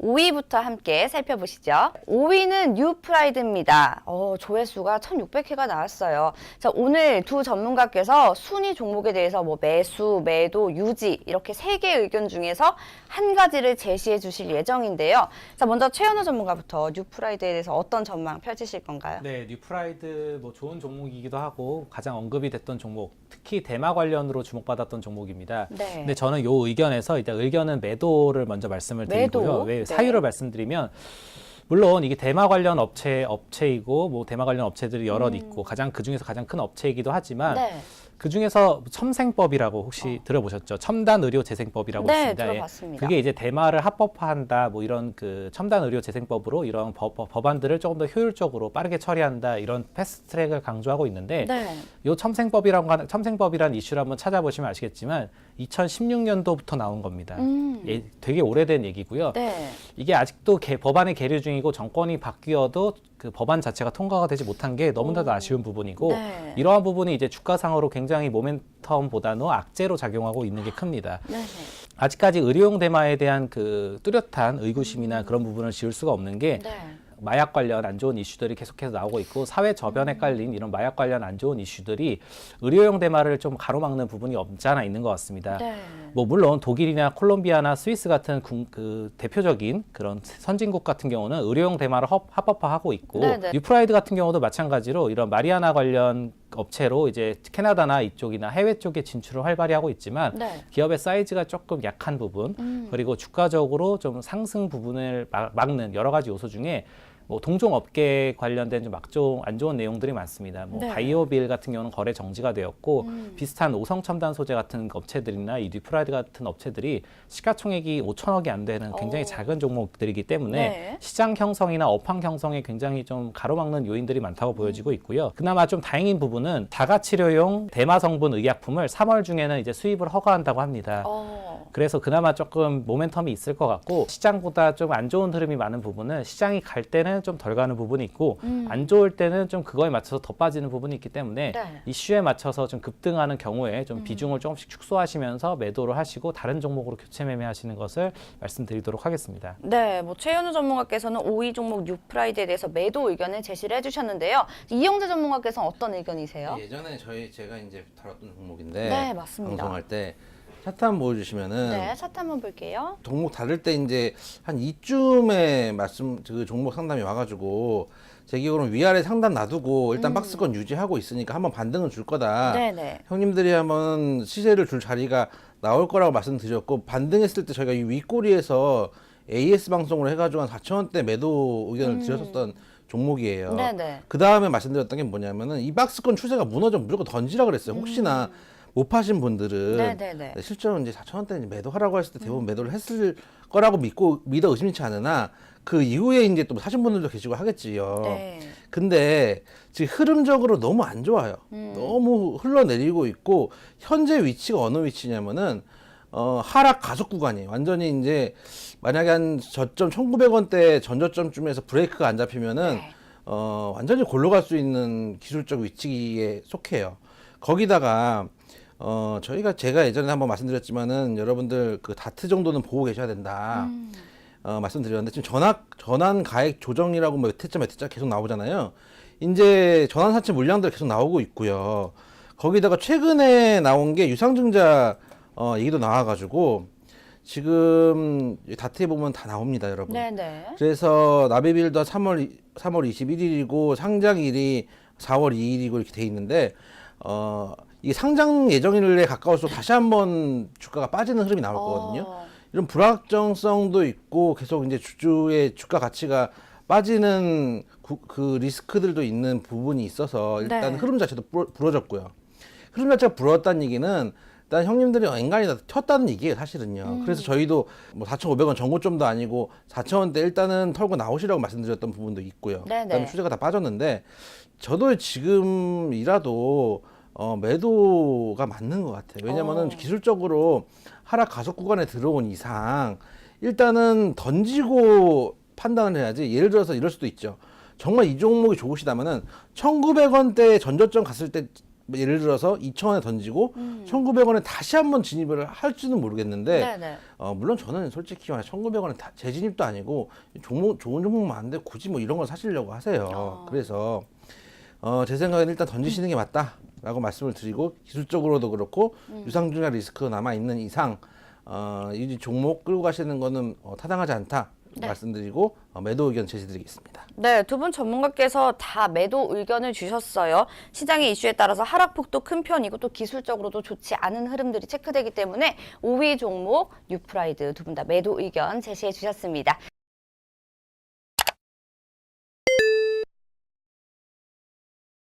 5위부터 함께 살펴보시죠. 5위는 뉴프라이드입니다. 어, 조회수가 1,600회가 나왔어요. 자, 오늘 두 전문가께서 순위 종목에 대해서 뭐 매수, 매도, 유지 이렇게 세 개의 의견 중에서 한 가지를 제시해 주실 예정인데요. 자, 먼저 최현우 전문가부터 뉴프라이드에 대해서 어떤 전망 펼치실 건가요? 네, 뉴프라이드 뭐 좋은 종목이기도 하고 가장 언급이 됐던 종목, 특히 대마 관련으로 주목받았던 종목입니다. 네. 근데 저는 요 의견에서 일단 의견은 매도를 먼저 말씀을 매도? 드리고요. 왜 네. 사유를 말씀드리면 물론 이게 대마 관련 업체 업체이고 뭐 대마 관련 업체들이 여럿 있고 가장 그 중에서 가장 큰 업체이기도 하지만 음. 네. 그 중에서 첨생법이라고 혹시 들어보셨죠? 첨단 의료 재생법이라고 네, 있습니다. 예. 들어봤습니다. 그게 이제 대마를 합법화한다, 뭐 이런 그 첨단 의료 재생법으로 이런 법, 법- 법안들을 조금 더 효율적으로 빠르게 처리한다 이런 패스트트랙을 강조하고 있는데 네. 요 첨생법이라고 하는 첨생법이란 이슈를 한번 찾아보시면 아시겠지만 2016년도부터 나온 겁니다. 음. 예, 되게 오래된 얘기고요. 네. 이게 아직도 개, 법안의 계류 중이고 정권이 바뀌어도 그 법안 자체가 통과가 되지 못한 게 너무나도 아쉬운 부분이고 네. 이러한 부분이 이제 주가상으로 굉장히 모멘텀보다는 악재로 작용하고 있는 게 큽니다. 네. 아직까지 의료용 대마에 대한 그 뚜렷한 의구심이나 그런 부분을 지울 수가 없는 게 네. 마약 관련 안 좋은 이슈들이 계속해서 나오고 있고 사회 저변에 깔린 이런 마약 관련 안 좋은 이슈들이 의료용 대마를 좀 가로막는 부분이 없지 않아 있는 것 같습니다. 네. 뭐 물론 독일이나 콜롬비아나 스위스 같은 군- 그 대표적인 그런 선진국 같은 경우는 의료용 대마를 합- 합법화하고 있고 네 네. 뉴프라이드 같은 경우도 마찬가지로 이런 마리아나 관련 업체로 이제 캐나다나 이쪽이나 해외 쪽에 진출을 활발히 하고 있지만 네. 기업의 사이즈가 조금 약한 부분 음. 그리고 주가적으로 좀 상승 부분을 막- 막는 여러 가지 요소 중에 뭐 동종 업계 관련된 좀 막종 안 좋은 내용들이 많습니다. 뭐 네. 바이오빌 같은 경우는 거래 정지가 되었고 음. 비슷한 오성 첨단 소재 같은 업체들이나 이 뉴프라이드 같은 업체들이 시가총액이 5천억이 안 되는 굉장히 오. 작은 종목들이기 때문에 네. 시장 형성이나 업황 형성에 굉장히 좀 가로막는 요인들이 많다고 보여지고 있고요. 그나마 좀 다행인 부분은 다가 치료용 대마 성분 의약품을 3월 중에는 이제 수입을 허가한다고 합니다. 어. 그래서 그나마 조금 모멘텀이 있을 것 같고 시장보다 좀 안 좋은 흐름이 많은 부분은 시장이 갈 때는 좀 덜 가는 부분이 있고 음. 안 좋을 때는 좀 그거에 맞춰서 더 빠지는 부분이 있기 때문에 네. 음. 이슈에 맞춰서 좀 급등하는 경우에 좀 비중을 조금씩 축소하시면서 매도를 하시고 다른 종목으로 교체 매매하시는 것을 말씀드리도록 하겠습니다. 네, 뭐 최현우 전문가께서는 5위 종목 뉴프라이드에 대해서 매도 의견을 제시를 해주셨는데요. 이영재 전문가께서는 어떤 의견이세요? 예전에 저희 제가 이제 다뤘던 종목인데 네, 맞습니다. 방송할 때 차트 한번 보여주시면은 네, 차트 한번 볼게요. 종목 다를 때 이제 한 이쯤에 말씀 그 종목 상담이 와가지고 제 기억으로는 위아래 상단 놔두고 일단 박스권 유지하고 있으니까 한번 반등은 줄 거다. 음. 네네. 형님들이 한번 시세를 줄 자리가 나올 거라고 말씀드렸고 반등했을 때 저희가 이 윗꼬리에서 AS 방송을 해가지고 한 4천 원대 매도 의견을 드렸었던 종목이에요. 음. 네네. 그 다음에 말씀드렸던 게 뭐냐면은 이 박스권 추세가 무너지면 무조건 던지라 그랬어요. 혹시나 못 파신 분들은 음. 네네네. 네, 실제로 이제 4천 원대 매도하라고 했을 때 대부분 매도를 했을 거라고 믿고 믿어 의심치 않으나 그 이후에 이제 또 사신 분들도 계시고 하겠지요. 네. 근데 지금 흐름적으로 너무 안 좋아요. 음. 너무 흘러내리고 있고 현재 위치가 어느 위치냐면은 어 하락 가속 구간이에요. 완전히 이제 만약에 한 저점 1,900원대 전저점쯤에서 브레이크가 안 잡히면은 네. 어 완전히 골로 갈 수 있는 기술적 위치에 속해요. 거기다가 어 저희가 제가 예전에 한번 말씀드렸지만은 여러분들 그 다트 정도는 보고 계셔야 된다. 음. 어, 말씀드렸는데 지금 전환 전환 가액 조정이라고 뭐몇 회차 몇 회차 계속 나오잖아요. 이제 전환 사채 물량들 계속 나오고 있고요. 거기다가 최근에 나온 게 유상증자 어, 얘기도 나와가지고 지금 이 다트에 보면 다 나옵니다, 여러분. 네네. 그래서 나베빌더 3월 이- 3월 21일이고 상장일이 4월 2일이고 이렇게 돼 있는데 어 이게 상장 예정일에 가까울수록 다시 한번 주가가 빠지는 흐름이 나올 거거든요. 어. 이런 불확정성도 있고 계속 이제 주주의 주가 가치가 빠지는 구- 그 리스크들도 있는 부분이 있어서 일단 네. 흐름 자체도 불- 불어졌고요. 흐름 자체가 불었다는 얘기는 일단 형님들이 엔간히 다 튀었다는 얘기예요, 사실은요. 음. 그래서 저희도 뭐 4,500원 정고점도 아니고 4,000원대 일단은 털고 나오시라고 말씀드렸던 부분도 있고요. 네네. 그다음에 추세가 다 빠졌는데 저도 지금이라도 어, 매도가 맞는 것 같아요. 왜냐면은 어. 기술적으로 하락 가속 구간에 들어온 이상 일단은 던지고 판단을 해야지. 예를 들어서 이럴 수도 있죠. 정말 이 종목이 좋으시다면은 1,900원대 전저점 갔을 때 예를 들어서 2,000원에 던지고 1,900원에 다시 한번 진입을 할지는 모르겠는데 네, 네. 어, 물론 저는 솔직히 말해 1,900원에 다 재진입도 아니고 종목 좋은 종목 많은데 굳이 뭐 이런 걸 사시려고 하세요. 어. 그래서 어, 제 생각에는 일단 던지시는 게 맞다라고 말씀을 드리고 기술적으로도 그렇고 유상증자 리스크가 남아 있는 이상 어, 이 종목 끌고 가시는 거는 어, 타당하지 않다. 말씀드리고 어, 매도 의견 제시드리겠습니다. 네, 두 분 전문가께서 다 매도 의견을 주셨어요. 시장의 이슈에 따라서 하락폭도 큰 편이고 또 기술적으로도 좋지 않은 흐름들이 체크되기 때문에 5위 종목 뉴프라이드 두 분 다 매도 의견 제시해 주셨습니다.